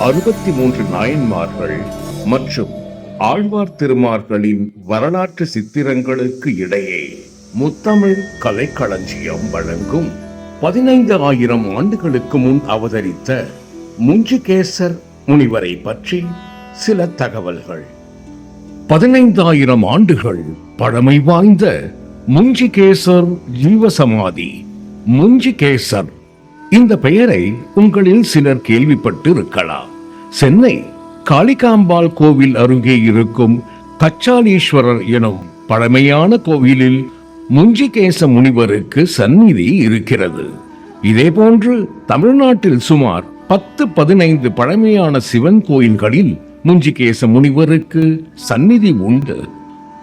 அறுபத்தி மூன்று நாயன்மார்கள் மற்றும் ஆழ்வார் திருமார்களின் வரலாற்று சித்திரங்களுக்கு இடையே முத்தமிழ் கலைக்களஞ்சியம் வழங்கும் பதினைந்து ஆயிரம் ஆண்டுகளுக்கு முன் அவதரித்த முஞ்சுகேசர் முனிவரை பற்றி சில தகவல்கள். பதினைந்தாயிரம் ஆண்டுகள் பழமை வாய்ந்த முஞ்சிகேசர் ஜீவசமாதி. முஞ்சிகேசர். இந்த பெயரை உங்களில் சிலர் கேள்விப்பட்டு இருக்கலாம் சென்னை காளிகாம்பாள் கோவில் அருகே இருக்கும் கச்சாலீஸ்வரர் எனும் பழமையான கோவிலில் முஞ்சிகேச முனிவருக்கு சந்நிதி இருக்கிறது. இதேபோன்று தமிழ்நாட்டில் சுமார் பத்து பதினைந்து பழமையான சிவன் கோயில்களில் முஞ்சிகேச முனிவருக்கு சந்நிதி உண்டு.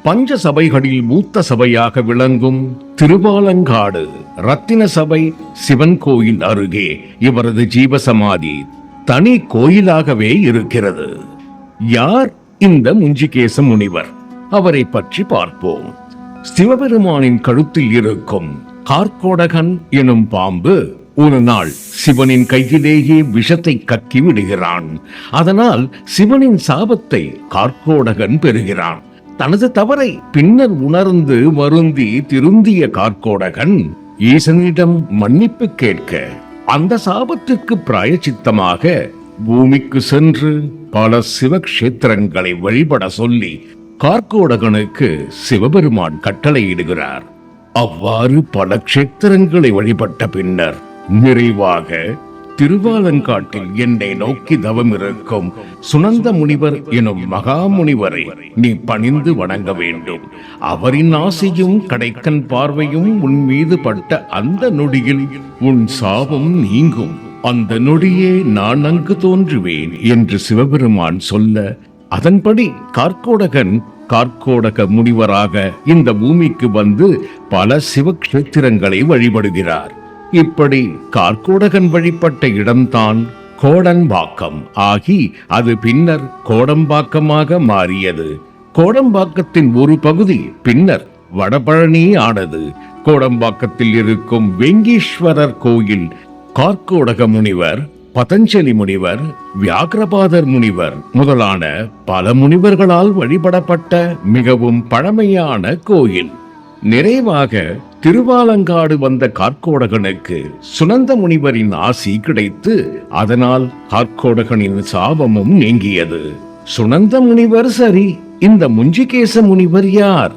பஞ்ச சபைகளில் மூத்த சபையாக விளங்கும் திருவாலங்காடு ரத்தின சபை சிவன் கோயில் அருகே இவரது ஜீவசமாதி தனி கோயிலாகவே இருக்கிறது. யார் இந்த முஞ்சிகேச முனிவர்? அவரை பற்றி பார்ப்போம். சிவபெருமானின் கழுத்தில் இருக்கும் கார்கோடகன் எனும் பாம்பு ஒரு நாள் சிவனின் கையிலேயே விஷத்தை கக்கி விடுகிறான். அதனால் சிவனின் சாபத்தை கார்கோடகன் பெறுகிறான். தனது தவறை பின்னர் உணர்ந்து வருந்தி திருந்திய கார்கோடகன் ஈசனிடம் மன்னிப்பு கேட்க அந்த சாபத்திற்கு பிராயச்சித்தமாக பூமிக்கு சென்று பல சிவக்ஷேத்திரங்களை வழிபட சொல்லி கார்கோடகனுக்கு சிவபெருமான் கட்டளையிடுகிறார். அவ்வாறு பல க்ஷேத்திரங்களை வழிபட்ட பின்னர் நிறைவாக திருவாலங்காட்டில் என்னை நோக்கி தவம் இருக்கும் சுனந்த முனிவர் எனும் மகாமுனிவரை நீ பணிந்து வணங்க வேண்டும். அவரின் ஆசையும் கடைக்கன் பார்வையும் உன் மீது பட்ட அந்த நொடியில் உன் சாபம் நீங்கும். அந்த நொடியே நான் அங்கு தோன்றுவேன் என்று சிவபெருமான் சொல்ல அதன்படி கார்கோடகன் கார்கோடக முனிவராக இந்த பூமிக்கு வந்து பல சிவக்ஷேத்திரங்களை வழிபடுகிறார். இப்படி கார்கோடகன் வழிபட்ட இடம்தான் கோடம்பாக்கம் ஆகி அது பின்னர் கோடம்பாக்கமாக மாறியது. கோடம்பாக்கத்தின் ஒரு பகுதி பின்னர் வடபழனி ஆனது. கோடம்பாக்கத்தில் இருக்கும் வெங்கீஸ்வரர் கோயில் கார்கோடக முனிவர் பதஞ்சலி முனிவர் வியாக்கிரபாதர் முனிவர் முதலான பல முனிவர்களால் வழிபடப்பட்ட மிகவும் பழமையான கோயில். நிறைவாக திருவாலங்காடு வந்த கார்கோடகனுக்கு சுனந்த முனிவரின் ஆசி கிடைத்து அதனால் கார்கோடகனின் சாபமும் நீங்கியது. சுனந்த முனிவர் சரி இந்த முஞ்சிகேச முனிவர் யார்?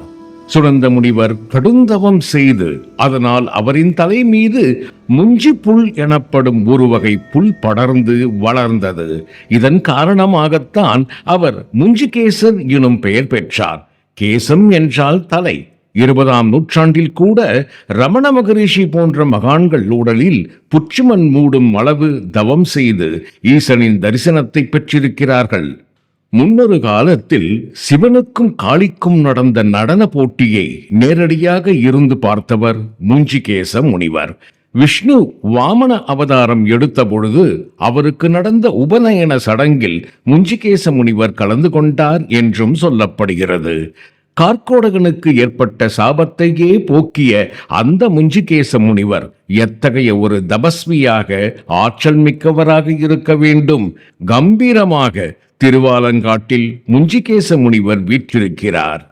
சுனந்த முனிவர் கடுந்தவம் செய்து அதனால் அவரின் தலை மீது முஞ்சி புல் எனப்படும் ஒரு வகை புல் படர்ந்து வளர்ந்தது. இதன் காரணமாகத்தான் அவர் முஞ்சிகேசர் எனும் பெயர் பெற்றார். கேசம் என்றால் தலை இருபதாம் நூற்றாண்டில் கூட ரமண மகரிஷி போன்ற மகான்கள் உடலில் புற்றுமண் மூடும் அளவு தவம் செய்து ஈசனின் தரிசனத்தை பெற்றிருக்கிறார்கள். முன்னொரு காலத்தில் சிவனுக்கும் காளிக்கும் நடந்த நடன போட்டியை நேரடியாக இருந்து பார்த்தவர் மூஞ்சிகேச முனிவர். விஷ்ணு வாமன அவதாரம் எடுத்த பொழுது அவருக்கு நடந்த உபநயன சடங்கில் முஞ்சிகேச முனிவர் கலந்து கொண்டார் என்றும் சொல்லப்படுகிறது. கார்கோடகனுக்கு ஏற்பட்ட சாபத்தையே போக்கிய அந்த முஞ்சிகேச முனிவர் எத்தகைய ஒரு தபஸ்வியாக ஆற்றல் மிக்கவராக இருக்க வேண்டும்? கம்பீரமாக திருவாலங்காட்டில் முஞ்சிகேச முனிவர் வீற்றிருக்கிறார்.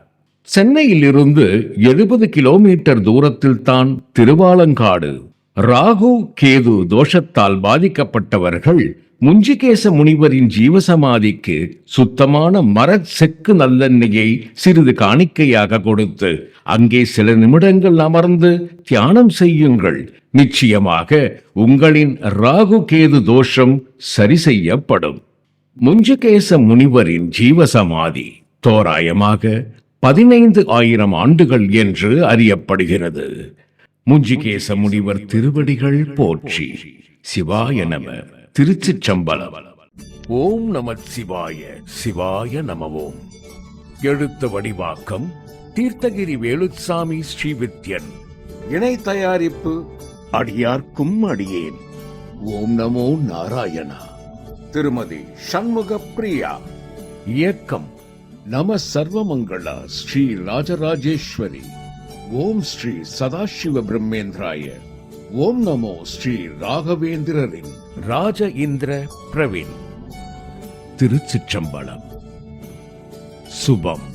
சென்னையிலிருந்து எழுபது கிலோமீட்டர் தூரத்தில் தான் திருவாலங்காடு. ராகு கேது தோஷத்தால் பாதிக்கப்பட்டவர்கள் முஞ்சிகேச முனிவரின் ஜீவசமாதிக்கு சுத்தமான மர செக்கு நல்லெண்ணெயை சிறிது காணிக்கையாக கொடுத்து அங்கே சில நிமிடங்கள் அமர்ந்து தியானம் செய்யுங்கள். நிச்சயமாக உங்களின் ராகு கேது தோஷம் சரி செய்யப்படும். முஞ்சுகேச முனிவரின் ஜீவசமாதி தோராயமாக பதினைந்து ஆயிரம் ஆண்டுகள் என்று அறியப்படுகிறது. முஞ்சிகேச முனிவர் திருவடிகள் போற்றி. சிவாய நம. திருச்சிற்றம்பலம். ஓம் நம சிவாய சிவாய நம ஓம் எழுத்து வடிவாக்கம் தீர்த்தகிரி வேலுசாமி ஸ்ரீவித்யன். இணை தயாரிப்பு அடியார்க்கும் அடியேன். ஓம் நமோ நாராயணா. திருமதி சண்முக பிரியா. இயக்கம் நம சர்வமங்களா ஸ்ரீ ராஜராஜேஸ்வரி. ஓம் ஸ்ரீ சதாசிவ பிரம்மேந்திராய. ஓம் நமோ ஸ்ரீ ராகவேந்திரரின் ராஜ இந்திர பிரவீன். திருச்சிற்றம்பலம். சுபம்.